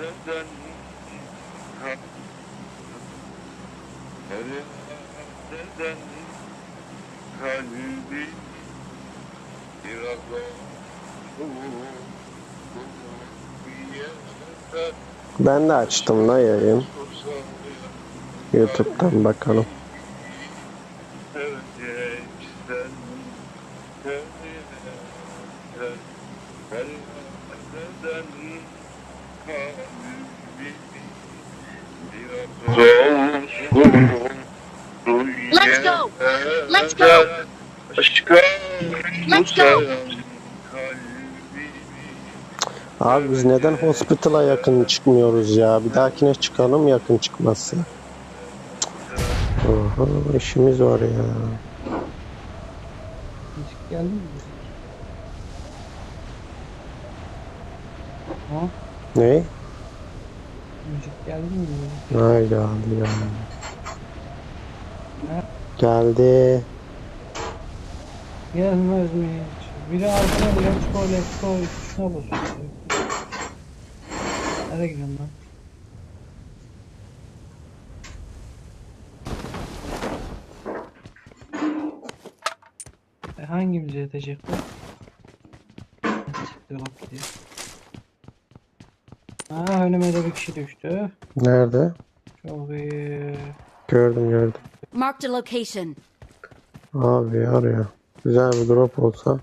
Nereden Nereden kalbi biraz Ben de açtım da yayın. YouTube'dan bakalım. Seveceksen Let's go. Let's go. Let's go. Abi biz neden hospital'a yakın çıkmıyoruz ya? Bir dahakine çıkalım yakın çıkmazsa. Oha işimiz var ya. Geldi mi? Ne? Müzik geldi mi? Ay geldi ya. Geldi. Gelmez mi hiç? Biri arkana let's go let's go tuşuna basıyor. Nereye gidiyorsun lan? E hangimize yetecek bu? Siktir bak gidiyor. Önüme de bir kişi düştü. Nerede? Çok iyi. Gördüm gördüm. Marked a location. Abi ya. Güzel bir drop olsa.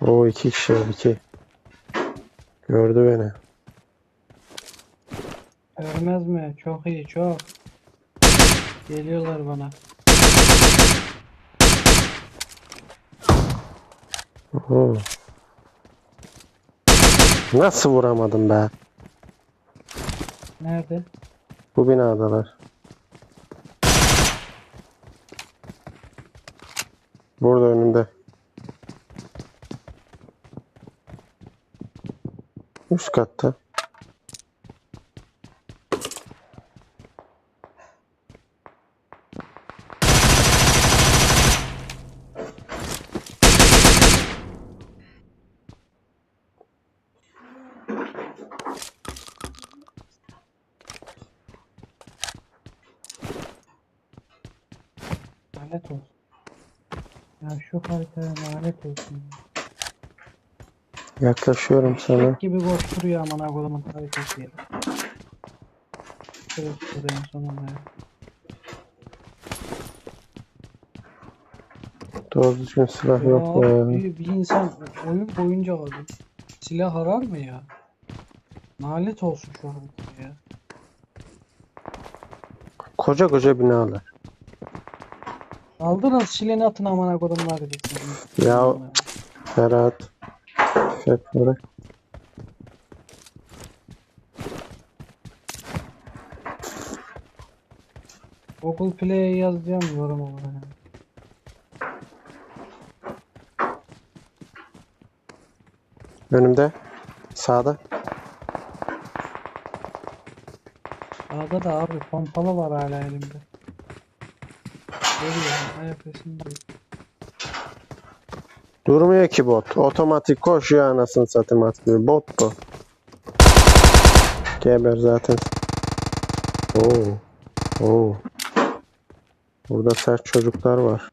O iki kişi iki. Gördü beni. Görmez mi? Çok iyi çok. Geliyorlar bana. Oo. Nasıl vuramadım be? Nerede? Bu binadalar. Burada önümde. Üst katta. Lanet olsun. Ya şu haritaya lanet olsun. Yaklaşıyorum sana. gibi koşturuyor aman kodumun haritası ya. Şurası şuraya sonunda ya. Doğru düzgün silah yok Ya ya. bir, bir insan oyun boyunca aldı. Silah arar mı ya? Lanet olsun şu haritaya ya. Koca koca binalar. Aldınız sileni atın amına kodumun haritasını. Ya Ferhat. Hep bırak. Google Play'e yazacağım yorum olarak. Önümde. Sağda. Sağda da abi pompalı var hala elimde. Geliyor. Ayak duyuyor. Durmuyor ki bot. Otomatik koşuyor anasını satayım atlıyor. Bot bu. Geber zaten. Oo. Oo. Burada sert çocuklar var.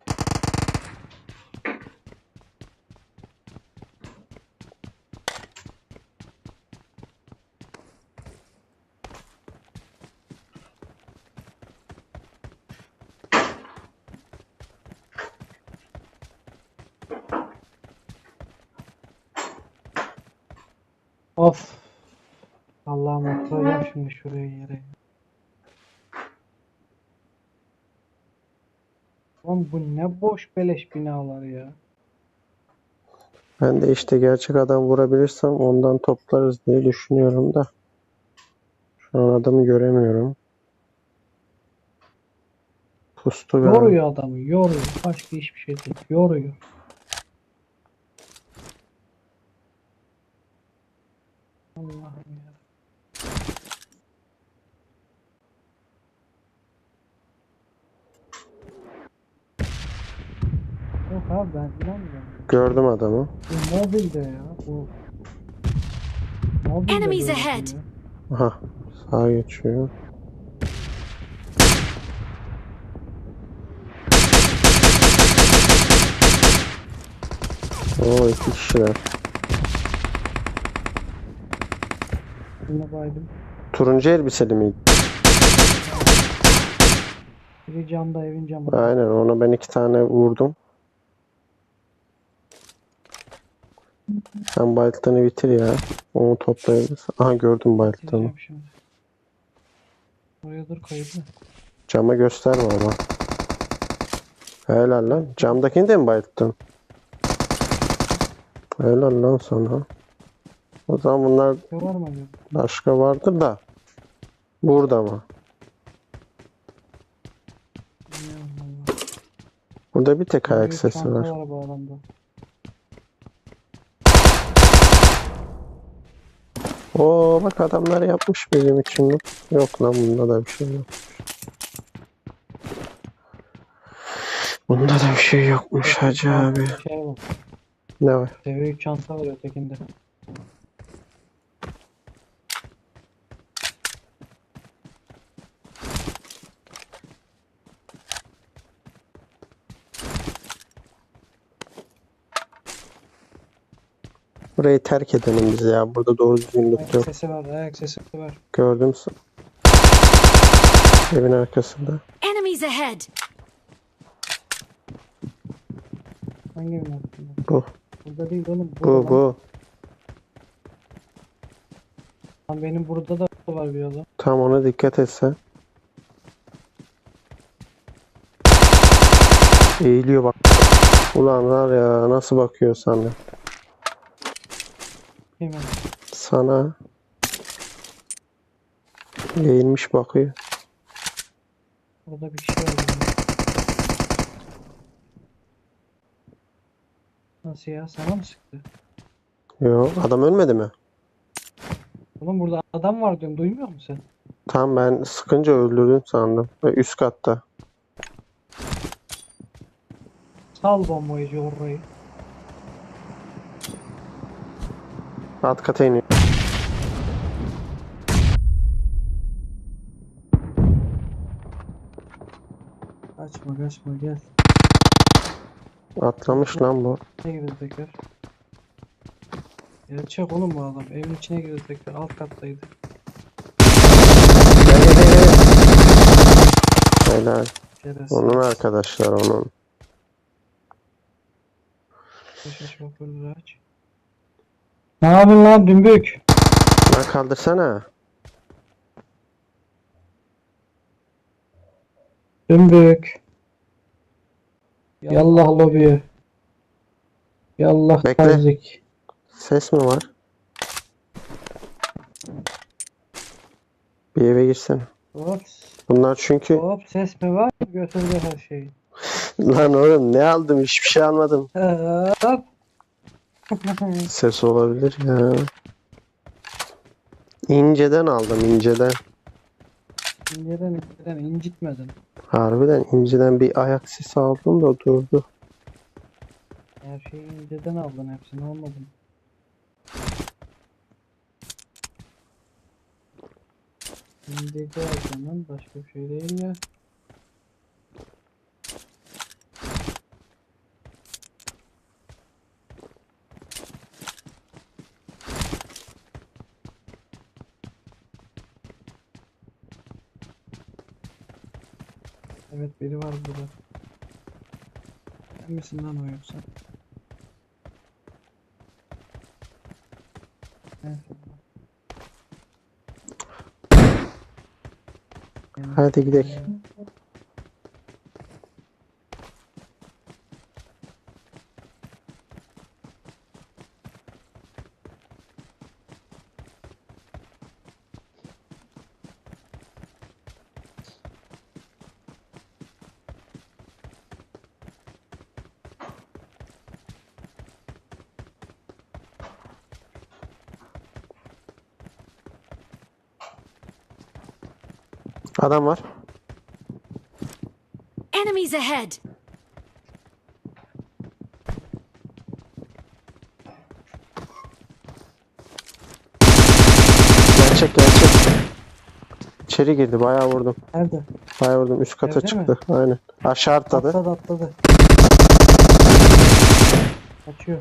Of. Allah'ım oturacağım şimdi şuraya yere. Boş beleş binalar ya. Ben de işte gerçek adam vurabilirsem ondan toplarız diye düşünüyorum da. Şu an adamı göremiyorum. Pustu galiba. Yoruyor adamı, yoruyor. Başka hiçbir şey değil. Yoruyor. Allah'ım ya. Abi ben inanmıyorum. Gördüm adamı. Bu mobilde ya. Bu Mobil de Enemies böyle ahead. diyor. Aha sağa geçiyor. Oo iki kişiler. Buna baydım. Turuncu elbiseli miydi? Biri camda evin camında. Aynen ona ben iki tane vurdum. Sen bayılttığını bitir ya. Onu toplayabilirsin. Aha gördüm şimdi. Oraya dur kayıtlı. Cama gösterme ama. Helal lan. Camdakini de mi bayılttın? Helal lan sana. O zaman bunlar Ne var mı başka vardır da. Burada mı? Burada bir tek ayak sesi var. var bu alanda. Oo bak adamlar yapmış bizim için. Yok lan bunda da bir şey yok. Bunda da bir şey yokmuş hacı abi. Şey var. Ne var? Seviye 3 çanta var ötekinde. Burayı terk edelim biz ya. Burada doğru düzgün loot Ayak yok. sesi var, ayak sesi var. Gördüm. Evin arkasında. Enemies ahead! Hangi evin altında? Bu. Burada değil oğlum. Bu bu. Lan benim burada da var bir adam. Tam ona dikkat etsen. Eğiliyor bak. Ulan var ya nasıl bakıyor sana? Hemen. Sana. Eğilmiş bakıyor. Burada bir kişi var. Nasıl ya? Sana mı sıktı? Yok adam ölmedi mi? Oğlum burada adam var diyorum. Duymuyor musun sen? Tam ben sıkınca öldürdün sandım. Ve üst katta. Sal bombayı orayı. Alt kata iniyor. Kaçma kaçma gel. Atlamış lan bu. Ne girdi tekrar? Gerçek oğlum bu adam. Evin içine girdi tekrar. Alt kattaydı. Helal. Şerefsiz. Onun arkadaşlar onun. Aç hoparlörü aç. Ne yapıyorsun lan dümbük? Lan kaldırsana. Dümbük. Yallah lobiye. Yallah Bekle. tazik. Ses mi var? Bir eve girsene. Hop. Bunlar çünkü Hop ses mi var? Götürdü her şeyi. lan oğlum ne aldım hiçbir şey almadım. Hop. Ses olabilir ya. İnceden aldım inceden. İnceden inceden incitmedin. Harbiden inceden bir ayak sesi aldım da durdu. Her şeyi inceden aldın hepsini olmadın. İnceci alacaksın başka bir şey değil ya. Evet biri var burada. Sen misin lan o yoksa? Hadi gidelim. Adam var. Enemies ahead! Gerçek gerçek. İçeri girdi bayağı vurdum. Nerede? Bayağı vurdum üst kata Evde mi? çıktı. Aynen. Aşağı atladı. Atladı atladı. Kaçıyor.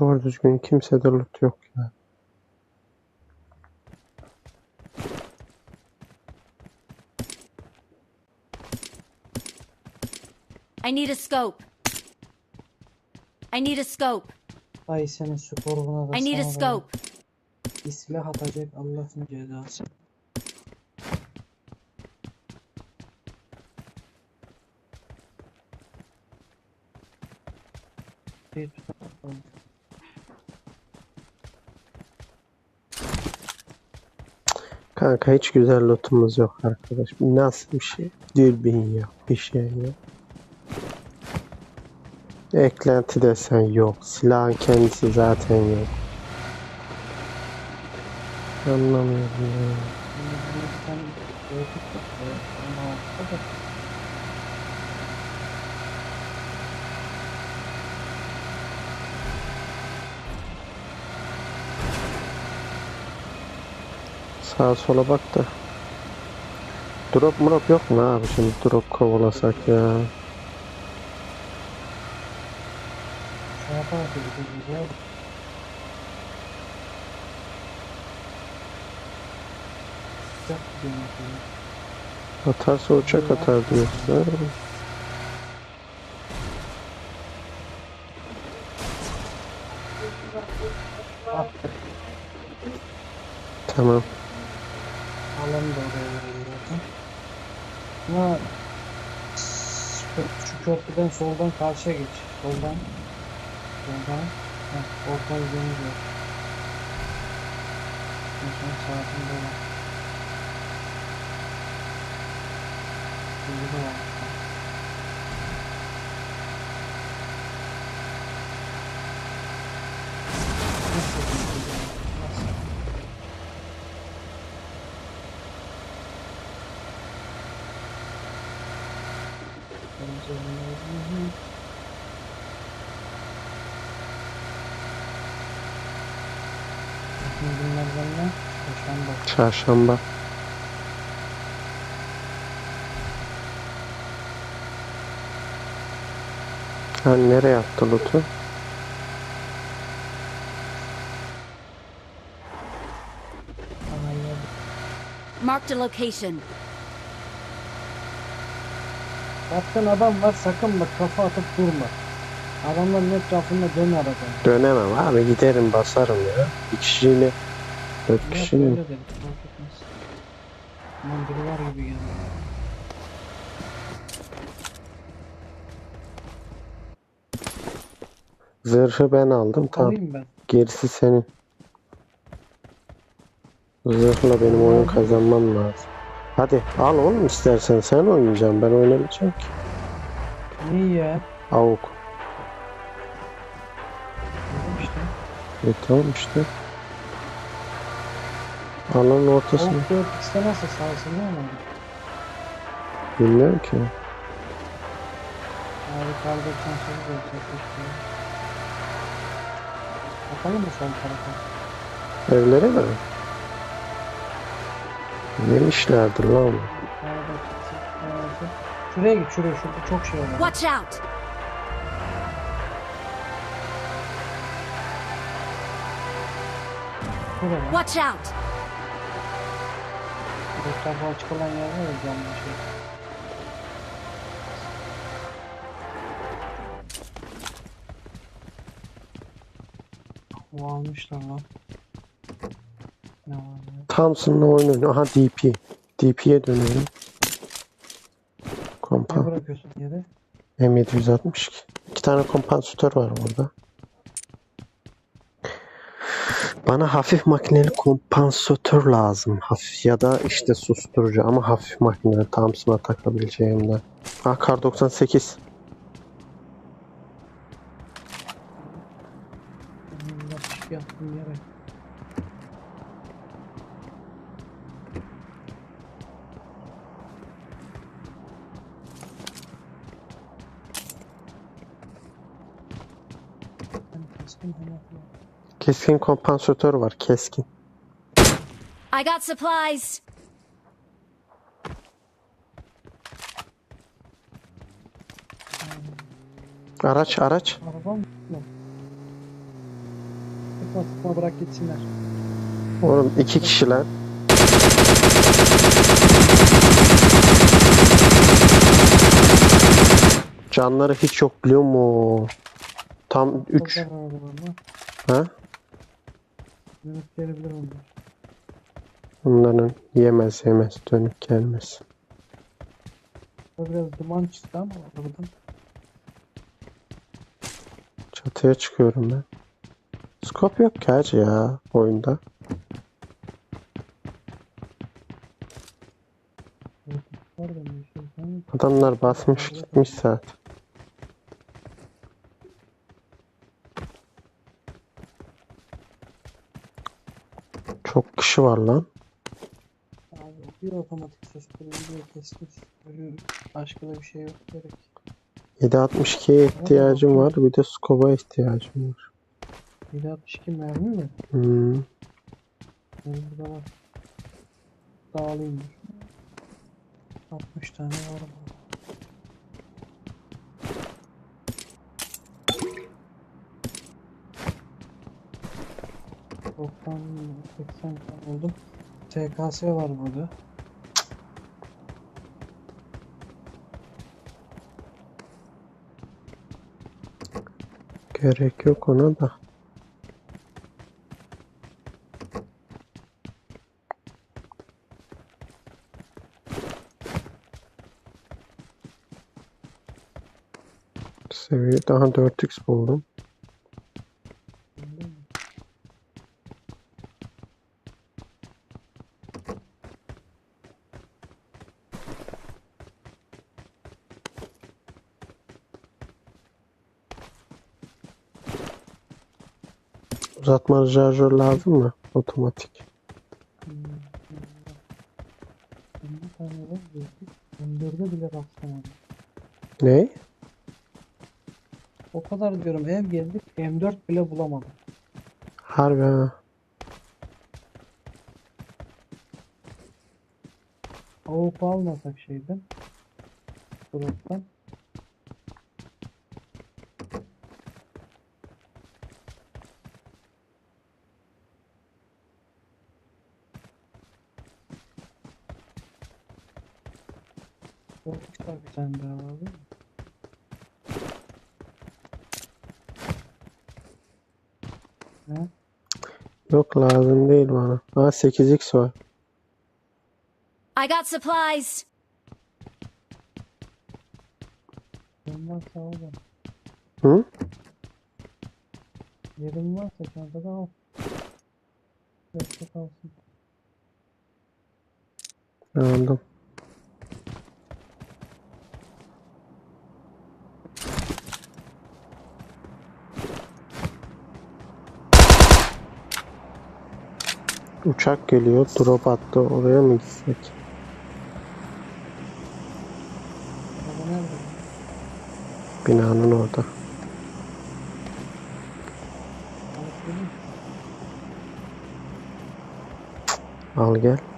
Doğru düzgün kimsede loot yok ya. I need a scope. I need a scope. Ay senin sporuna da I need a sana da scope. Bir silah atacak Allah'ın cezası. Bir tutalım. Kanka hiç güzel lootumuz yok arkadaş. Nasıl bir şey? Dürbün yok. Bir şey yok. Eklenti desen yok. Silahın kendisi zaten yok. Anlamıyorum ya. Şimdi bir tane gördük de, e, ama altta da Sağa sola bak da. Drop murop yok mu abi şimdi drop kovalasak ya. Atarsa uçak atar diyorsun. Tamam. Alanı da oraya verelim zaten. Ama köprüden soldan karşıya geç. Soldan. Soldan. Heh, orta izlemiz var. Son saatin dolan. Şimdi de var. Nasıl? Nasıl? Ne? Çarşamba. Ha nereye attı loot'u? Marked a location. Baktın adam var sakın bak kafa atıp durma. Adamların etrafında dön aradan. Dönemem abi giderim basarım ya. Bir kişiyle dört Yok kişi mi? öyle dedim. fark etmez. Aman biri var gibi geldi. Zırhı ben aldım tamam. Alayım ben. Gerisi senin. Zırhla benim oyun kazanmam lazım. Hadi al oğlum istersen sen oynayacaksın ben oynamayacağım ki. Ya. Avuk. İşte. E tamam işte. Alanın ortasına. Tavuk 4 x'te nasıl sarsılıyor mu? Bilmiyorum ki. Abi kaldırırsan sonra da çekmiştim. Bakalım mı sol tarafa? Evlere mi? Ne işlerdir lan. Şuraya git şuraya şurada çok şey var. Watch out! Şuraya. Watch out! Bu tarafa açık olan yer var ya camlı şey. Bu almışlar lan. Thompson'la oynuyor. Aha DP. DP'ye dönelim. Ne Kompan. bırakıyorsun yere? M762. İki tane kompansatör var burada. Bana hafif makineli kompansatör lazım. Hafif ya da işte susturucu ama hafif makineli Thompson'a takabileceğimden. Ah kar 98. Keskin kompansatör var keskin. I got supplies. Araç araç. Araba mı? Sıkma bırak gitsinler. Oğlum iki kişiler. Canları hiç yok biliyor musun? Tam 3. Çok var arabalarla. Ha? Dönüp gelebilir onlar. Bunların yemez yemez dönüp gelmez. Biraz duman çıktı ama arabadan. Çatıya çıkıyorum ben. Skop yok ki hacı ya oyunda. Şey. Adamlar basmış gitmiş zaten. Çok kişi var lan. Abi bir otomatik ses kuruluyor kesmiş. Başka da bir şey yok gerek. 7.62'ye ihtiyacım var. Bir de scope'a ihtiyacım var. 7.62 mermi mi? Hmm. Burada var. Dağılayım. 60 tane var. Burada. 90 80 oldum. TKS var burada. Gerek yok ona da. Seviye daha 4x buldum. Uzatma şarjör lazım mı? Otomatik. M4'e bile rastlamadım. Ne? O kadar diyorum ev geldik M4 bile bulamadım. Harbi ha. Avuk almasak şeyden. Drop'tan. Var bir tane daha var değil mi? Ne? Yok lazım değil bana. Ha 8x var. I got supplies. Yerim varsa al bana. Hı? Yerim varsa çantada al. Yoksa kalsın. Anladım. Uçak geliyor. Drop attı. Oraya mı gitsek? Binanın orada. Al gel.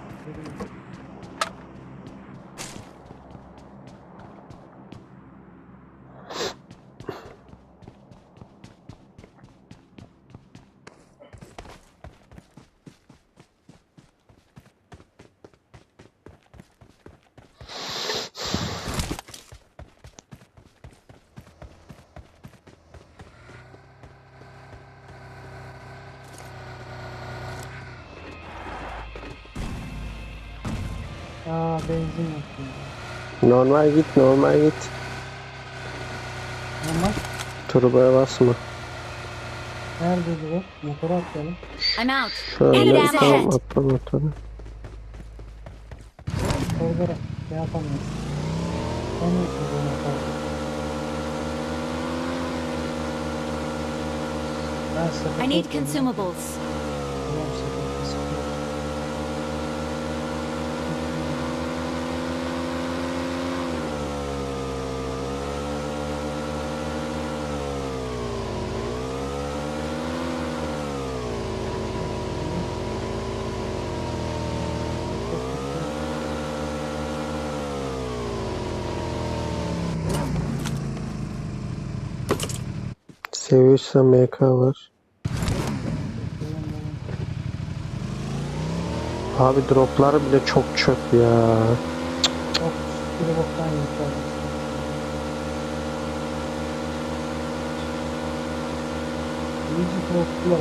Normal git. Normal git. Ama Turboya basma. nerede bu? Motora atlayalım. I'm out. Şöyle tamam atla motoru. Orada şey yapamıyoruz. Ben sepete I need consumables. T5 MK var. Abi droplar bile çok çöp ya. Çok bir boktan yeter. İyice korktular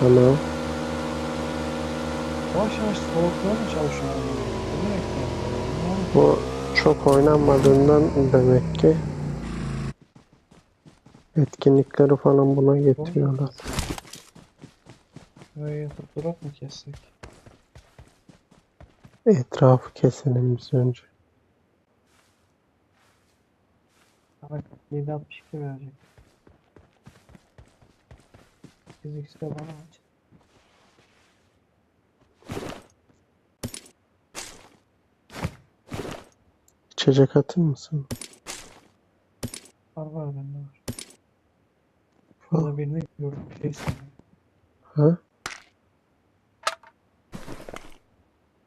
Tamam. Yavaş yavaş soğukluğa mı çalışıyorlar? Bu çok oynanmadığından demek ki etkinlikleri falan buna getiriyorlar. Yatıp durak mı kessek? Etrafı keselim biz önce. Bak 762 verecek. Fizikse bana aç. İçecek atayım mısın? Var var bende var. Şurada birini gördüm. Şey sanırım. Ha?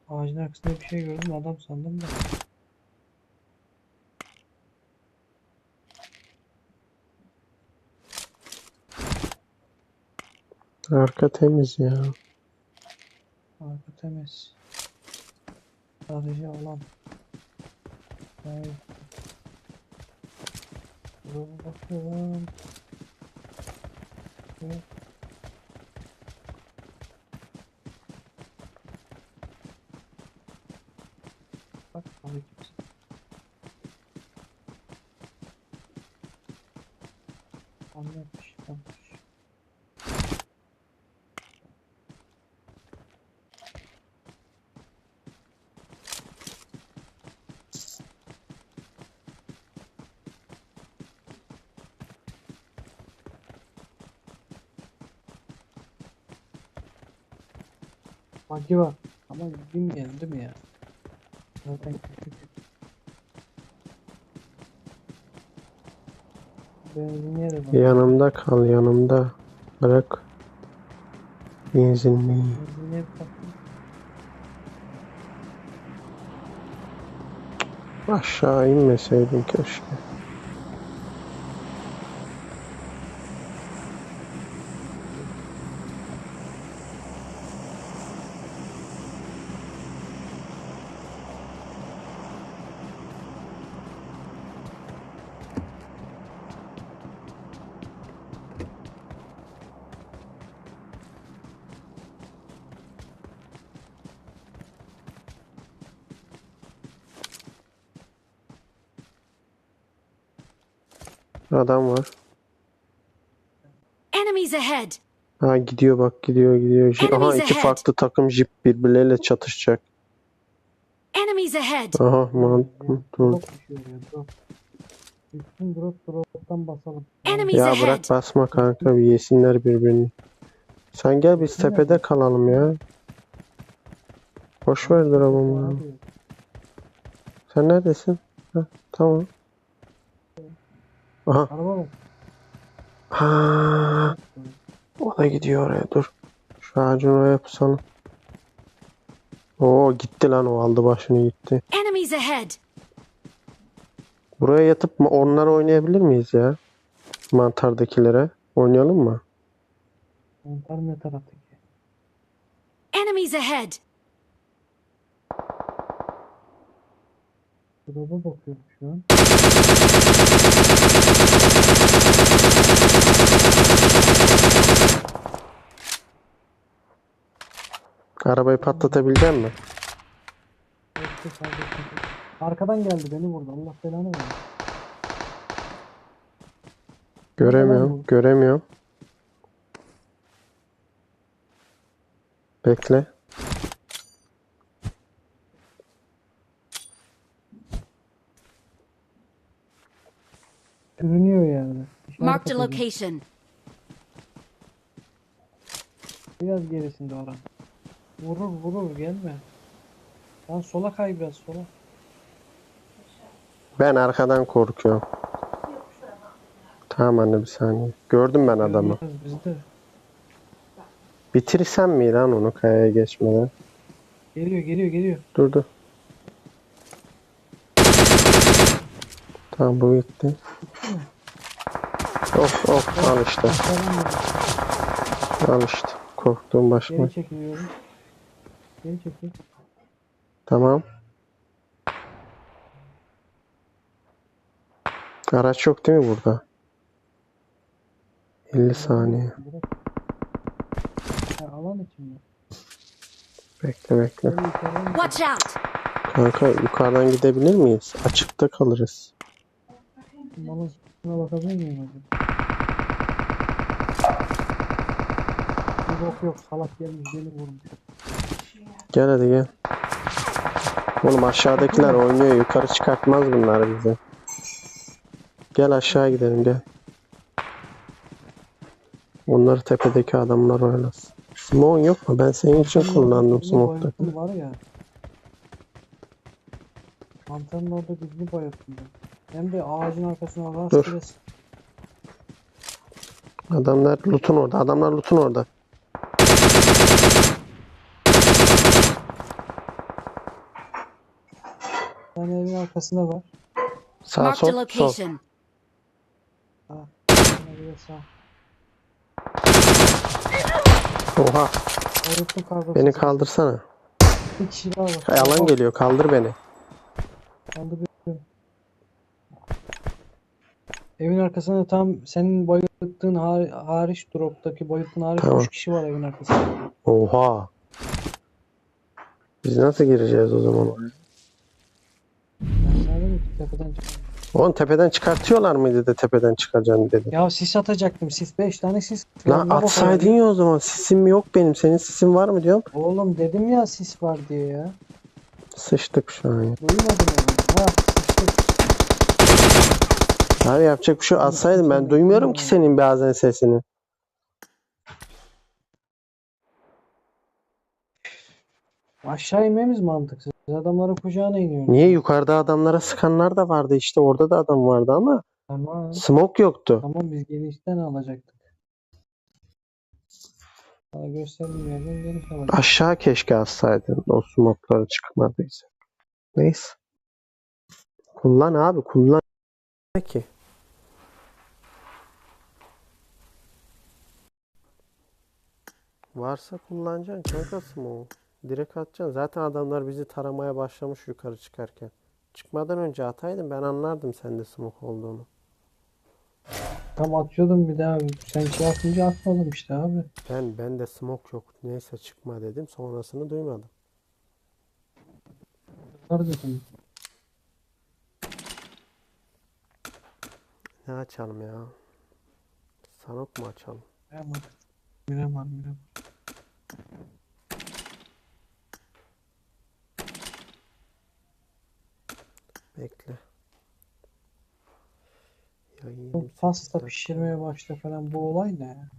Ağacın arkasında bir şey gördüm adam sandım da. Arka temiz ya. Arka temiz. Sadece alan. Hayır. Dur bakalım. Evet. Bak abi kimse. Anlatmış, anlatmış. Bagi var. Ama bilmeyelim değil mi ya? Zaten küçük. Benzin yeri var. Yanımda kal yanımda. Bırak. Benzinliği. Benzin yeri taktım. Aşağı inmeseydin keşke. Adam var. Enemies ahead! Ha gidiyor bak gidiyor gidiyor. Ji- Aha Enemies iki ahead. farklı takım jip birbirleriyle çatışacak. Enemies ahead! Aha man dur. Drop düşüyor ya drop. Bütün drop drop'tan basalım. Enemies Ya ahead! bırak basma kanka bir yesinler birbirini. Sen gel biz tepede kalalım ya. Boş ver drop'umu. Abi, Sen neredesin? Ha, tamam. Aha. Araba bak. Ha, o da gidiyor oraya dur. Şu ağacın oraya pusalım. Oo gitti lan o aldı başını gitti. Enemies ahead! Buraya yatıp mı onları oynayabilir miyiz ya? Mantardakilere. Oynayalım mı? Mantar ne taraftaki? Enemies ahead! Drop'a bakıyorum şu an. Arabayı patlatabilecek mi? Arkadan geldi beni vurdu. Allah belanı versin. Göremiyorum. Göremiyorum. Bekle. Görünüyor yani. A atıyor. location. Biraz gerisinde oran. Vurur vurur gelme. Lan sola kay biraz sola. Ben arkadan korkuyorum. Tamam anne bir saniye. Gördüm ben adamı. Görünüyoruz Biz de. Bitirsem mi lan onu kayaya geçmeden? Geliyor geliyor geliyor. Dur dur. Tamam bu gitti. Of of al işte. Al işte. Korktuğum başıma. Geri çekiliyorum. Geri çekil. Tamam. Araç yok değil mi burada? 50 saniye. Alan içinde. Bekle bekle. Watch out! Kanka yukarıdan gidebilir miyiz? Açıkta kalırız. üstüne bakabilir miyim acaba? Bok yok. Salak gelmiş beni vurmuş. Gel hadi gel. Oğlum aşağıdakiler oynuyor. Yukarı çıkartmaz bunlar bizi. Gel aşağı gidelim gel. Onları tepedeki adamlar oynasın. Simon yok mu? Ben senin için kullandım bayılttım var ya. Mantarın orada birini bayılttım ben. Hem de ağacın arkasına rastgele s- Adamlar loot'un orada. Adamlar loot'un orada. Bir tane evin arkasında var. Sağ Marked a sol sol. location. Bir tane bir de sağ. Oha kargo. beni kaldırsana. Bir kişi daha var. Yalan geliyor kaldır beni. Kaldırıyorum. Evin arkasında tam senin bayılttığın har- hariç droptaki bayılttığın hariç Tamam. 3 kişi var evin arkasında. Oha. Biz nasıl gireceğiz o zaman oraya? Ben nereden tepeden çıkıyorum. Oğlum tepeden çıkartıyorlar mıydı da tepeden çıkacağını dedi. Ya sis atacaktım. Sis 5 tane sis. Lan bok atsaydın ya o zaman. Sisim yok benim. Senin sisin var mı diyorum. Oğlum dedim ya sis var diye ya. Sıçtık şu an ya. Duymadın onu. Ha sıçtık. Abi yapacak bir şey. Atsaydın ben duymuyorum ki senin bazen sesini. Aşağı inmemiz mantıksız. Adamların kucağına iniyoruz. Niye yukarıda adamlara sıkanlar da vardı işte orada da adam vardı ama Tamam. smoke yoktu. Tamam biz genişten alacaktık. Sana gösterdiğim yerden geniş alacaktık. Aşağı keşke atsaydın o smoke'ları çıkmadıysa. Neyse. Kullan abi kullan. Peki. Varsa kullanacaksın kanka smoke. Direkt atacaksın. Zaten adamlar bizi taramaya başlamış yukarı çıkarken. Çıkmadan önce ataydın ben anlardım sende smoke olduğunu. Tam atıyordum bir daha. Sen şey atınca atmadım işte abi. Ben ben de smoke yok. Neyse çıkma dedim. Sonrasını duymadım. Dedim. Ne açalım ya? Sanok mu açalım? Miramar. Miramar, Miramar. Bekle. Ya Bu 28 pasta pişirmeye başla falan bu olay ne? ya?